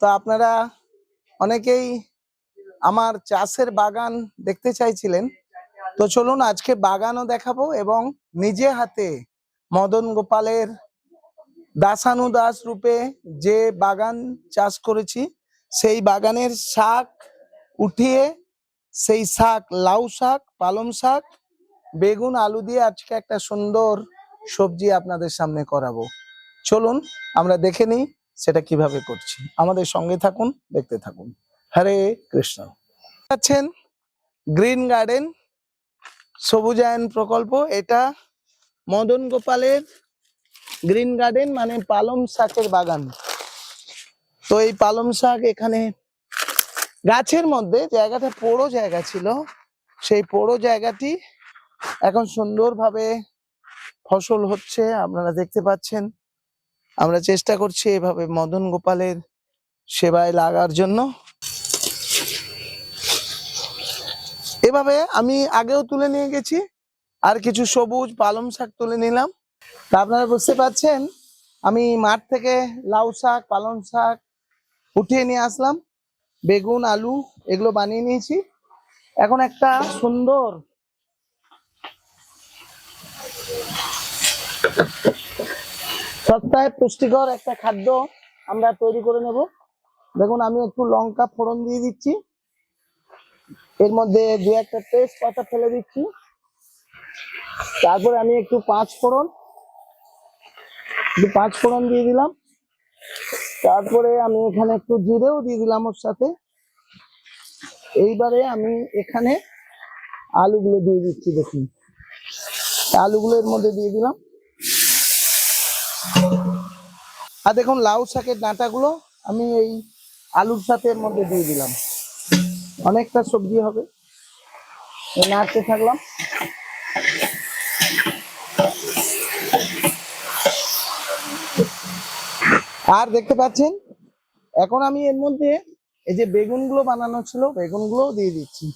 তো আপনারা অনেকেই আমার চাষের বাগান দেখতে চাইছিলেন। তো চলুন আজকে বাগানও দেখাবো এবং নিজে হাতে মদন গোপালের দাসানুদাস রূপে যে বাগান চাষ করেছি, সেই বাগানের শাক উঠিয়ে সেই শাক, লাউ শাক, পালং শাক, বেগুন, আলু দিয়ে আজকে একটা সুন্দর সবজি আপনাদের সামনে করাবো। চলুন আমরা দেখে নিই সেটা কীভাবে করছি? আমাদের সঙ্গে থাকুন, দেখতে থাকুন। হরে কৃষ্ণ। পাচ্ছেন গ্রিন গার্ডেন সবুজায়ন প্রকল্প, এটা মদন গোপালের গ্রিন গার্ডেন মানে পালং শাকের বাগান। তো এই পালং শাক এখানে গাছের মধ্যে, জায়গাটা পোড়ো জায়গা ছিল। সেই পোড়ো জায়গাটি এখন সুন্দরভাবে ফসল হচ্ছে, আপনারা দেখতে পাচ্ছেন। আমরা চেষ্টা করছি এভাবে মদন গোপালের সেবায় লাগার জন্য। এভাবে আমি আগেও তুলে নিয়ে গেছি, আর কিছু সবুজ পালং শাক তুলে নিলাম। তা আপনারা বুঝতে পারছেন, আমি মাঠ থেকে লাউ শাক, পালং শাক উঠিয়ে নিয়ে আসলাম। বেগুন, আলু, এগুলো বানিয়ে নিয়েছি। এখন একটা সুন্দর সপ্তাহে পুষ্টিকর একটা খাদ্য আমরা তৈরি করে নেব। দেখুন, আমি একটু লঙ্কা ফোড়ন দিয়ে দিচ্ছি। এর মধ্যে দু একটা তেজপাতা ফেলে দিচ্ছি। তারপরে আমি একটু পাঁচ ফোড়ন পাঁচ ফোড়ন দিয়ে দিলাম। তারপরে আমি এখানে একটু জিরেও দিয়ে দিলাম ওর সাথে। এইবারে আমি এখানে আলুগুলো দিয়ে দিচ্ছি, দেখুন। আলুগুলো এর মধ্যে দিয়ে দিলাম। আর দেখুন, লাউ শাকের ডাঁটাগুলো আমি এই আলুর সাথে এর মধ্যে দিয়ে দিলাম। অনেকটা সবজি হবে। নাড়তে থাকলাম। আর দেখতে পাচ্ছেন, এখন আমি এর মধ্যে এই যে বেগুনগুলো বানানো ছিল বেগুনগুলো দিয়ে দিচ্ছি।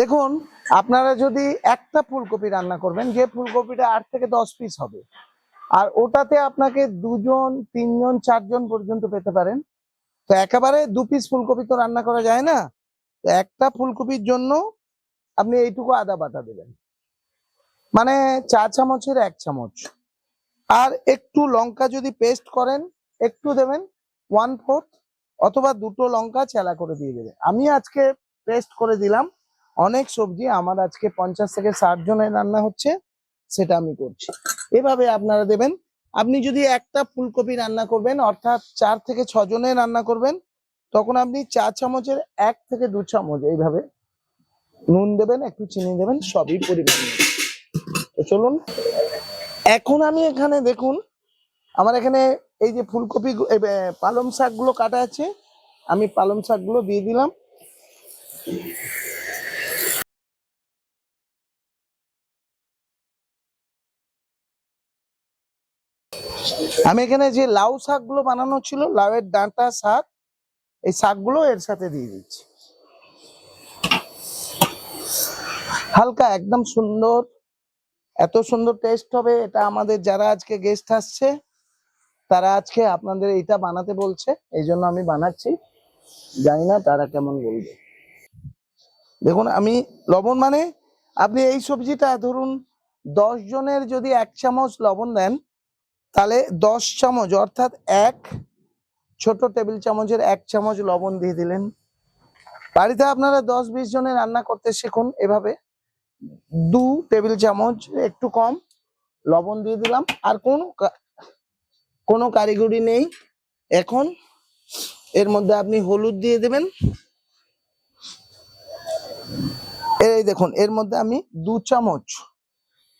দেখুন, আপনারা যদি একটা ফুলকপি রান্না করবেন, যে ফুলকপিটা আট থেকে দশ পিস হবে, আর ওটাতে আপনাকে দুজন, তিনজন, চারজন পর্যন্ত পেতে পারেন। তো একেবারে দু পিস ফুলকপি তো রান্না করা যায় না? তো একটা ফুলকপির জন্য আপনি এইটুকু আদা বাটা দেবেন। মানে চা চামচের এক চামচ। আর একটু লঙ্কা যদি পেস্ট করেন, একটু দেবেন ওয়ান ফোর্থ অথবা দুটো লঙ্কা চেলা করে দিয়ে দেবেন। আমি আজকে পেস্ট করে দিলাম। অনেক সবজি আমার আজকে পঞ্চাশ থেকে ষাট জনের রান্না হচ্ছে, সেটা আমি করছি। এভাবে আপনারা দেবেন। আপনি যদি একটা ফুলকপি রান্না করবেন, অর্থাৎ চার থেকে ছ জনের রান্না করবেন, তখন আপনি চা চামচের এক থেকে দু চামচ এইভাবে নুন দেবেন, একটু চিনি দেবেন, সবই পরিমাণ তো চলুন, এখন আমি এখানে দেখুন, আমার এখানে এই যে ফুলকপি পালং শাকগুলো কাটা আছে, আমি পালং শাকগুলো দিয়ে দিলাম। আমি এখানে যে লাউ শাকগুলো বানানো ছিল, লাউয়ের ডাঁটা শাক, এই শাকগুলো এর সাথে দিয়ে দিচ্ছি। হালকা, একদম সুন্দর, এত সুন্দর টেস্ট হবে, এটা আমাদের যারা আজকে গেস্ট আসছে, তারা আজকে আপনাদের এটা বানাতে বলছে, এই জন্য আমি বানাচ্ছি। জানি না তারা কেমন বলবে। দেখুন, আমি লবণ মানে আপনি এই সবজিটা ধরুন, দশ জনের যদি এক চামচ লবণ দেন তাহলে দশ চামচ, অর্থাৎ এক ছোট টেবিল চামচের এক চামচ লবণ দিয়ে দিলেন। বাড়িতে আপনারা দশ বিশ জনের রান্না করতে শিখুন এভাবে। দু টেবিল চামচ, একটু কম লবণ দিয়ে দিলাম। আর কোনো কোনো কারিগরি নেই। এখন এর মধ্যে আপনি হলুদ দিয়ে দেবেন। এই দেখুন, এর মধ্যে আমি দু চামচ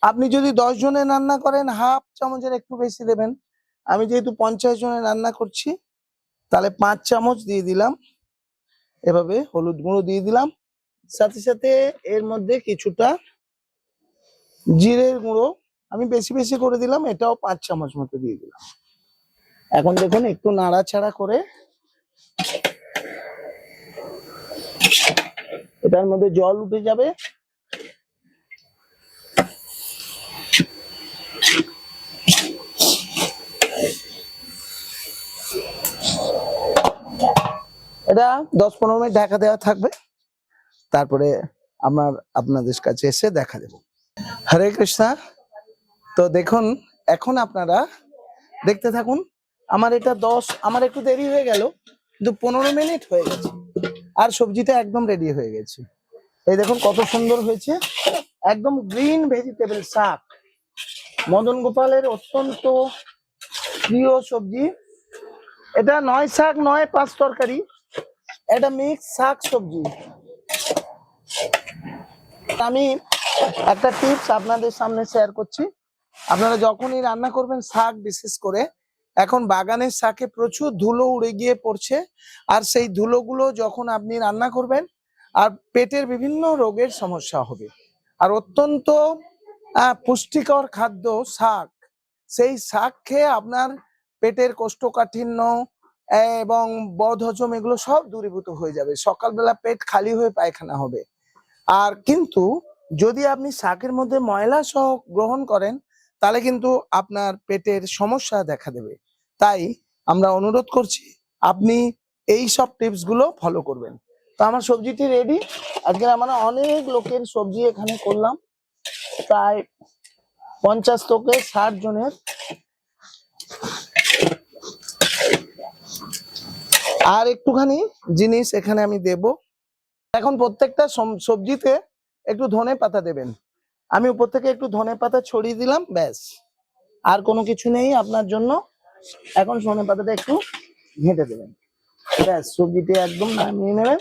আপনি যদি দশ জনের রান্না করেন, হাফ চামচের একটু বেশি দেবেন। আমি যেহেতু পঞ্চাশ জনের রান্না করছি, তাহলে পাঁচ চামচ দিয়ে দিলাম। এভাবে হলুদ গুঁড়ো দিয়ে দিলাম। সাথে সাথে এর মধ্যে কিছুটা জিরের গুঁড়ো আমি বেশি বেশি করে দিলাম, এটাও পাঁচ চামচ মতো দিয়ে দিলাম। এখন দেখুন, একটু নাড়াচাড়া করে এটার মধ্যে জল উঠে যাবে। এটা দশ পনেরো মিনিট ঢাকা দেওয়া থাকবে। তারপরে আমার আপনাদের কাছে এসে দেখা দেব। হরে কৃষ্ণা। তো দেখুন, এখন আপনারা দেখতে থাকুন, আমার এটা দশ, আমার একটু দেরি হয়ে গেল, কিন্তু পনেরো মিনিট হয়ে গেছে। আর সবজিটা একদম রেডি হয়ে গেছে। এই দেখুন কত সুন্দর হয়েছে। একদম গ্রিন ভেজিটেবল শাক। মদন গোপালের অত্যন্ত প্রিয় সবজি। এটা নয় শাক, নয় পাঁচ তরকারি। এটা মিক্স শাক সবজি। আমি একটা টিপস আপনাদের সামনে শেয়ার করছি। আপনারা যখনই রান্না করবেন শাক বিশেষ করে, এখন বাগানের শাকে প্রচুর ধুলো উড়ে গিয়ে পড়ছে। আর সেই ধুলোগুলো যখন আপনি রান্না করবেন, আর পেটের বিভিন্ন রোগের সমস্যা হবে। আর অত্যন্ত পুষ্টিকর খাদ্য শাক। সেই শাক খেয়ে আপনার পেটের কোষ্ঠকাঠিন্য এবং বদ হজম এগুলো সব দূরীভূত হয়ে যাবে। সকালবেলা পেট খালি হয়ে পায়খানা হবে। আর কিন্তু যদি আপনি শাকের মধ্যে ময়লা সহ গ্রহণ করেন, তাহলে কিন্তু আপনার পেটের সমস্যা দেখা দেবে। তাই আমরা অনুরোধ করছি, আপনি এই সব টিপসগুলো ফলো করবেন। তো আমার সবজিটি রেডি আজকে আমরা অনেক লোকের সবজি এখানে করলাম। প্রায় পঞ্চাশ থেকে ষাট জনের আর একটুখানি জিনিস এখানে আমি দেব। এখন প্রত্যেকটা সবজিতে একটু ধনে পাতা দেবেন। আমি উপর থেকে একটু ধনে পাতা ছড়িয়ে দিলাম, ব্যাস। আর কোনো কিছু নেই আপনার জন্য। এখন ধনে পাতাটা একটু ঘেঁটে দেবেন। ব্যাস, সবজিটি একদম নামিয়ে নেবেন।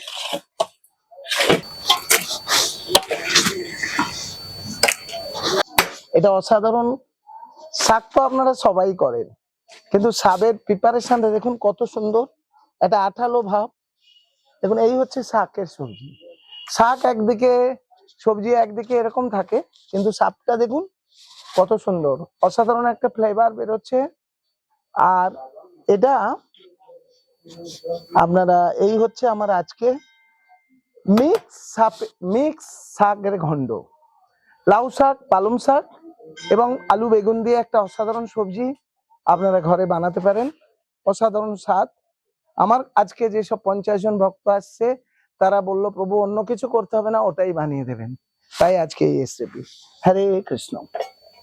এটা অসাধারণ শাক তো আপনারা সবাই করেন। কিন্তু শাকের প্রিপারেশনটা দেখুন কত সুন্দর। এটা আঠালো ভাব। দেখুন, এই হচ্ছে শাকের সবজি। শাক একদিকে, সবজি একদিকে এরকম থাকে, কিন্তু শাকটা দেখুন কত সুন্দর। অসাধারণ একটা ফ্লেভার বেরোচ্ছে। আর এটা আপনারা, এই হচ্ছে আমার আজকে মিক্স মিক্স শাকের ঘন্ড লাউ শাক, পালং শাক এবং আলু বেগুন দিয়ে একটা অসাধারণ সবজি আপনারা ঘরে বানাতে পারেন। অসাধারণ স্বাদ। আমার আজকে যেসব পঞ্চাশ জন ভক্ত আসছে, তারা বলল, প্রভু, অন্য কিছু করতে হবে না, ওটাই বানিয়ে দেবেন। তাই আজকে এই রেসিপি হরে কৃষ্ণ।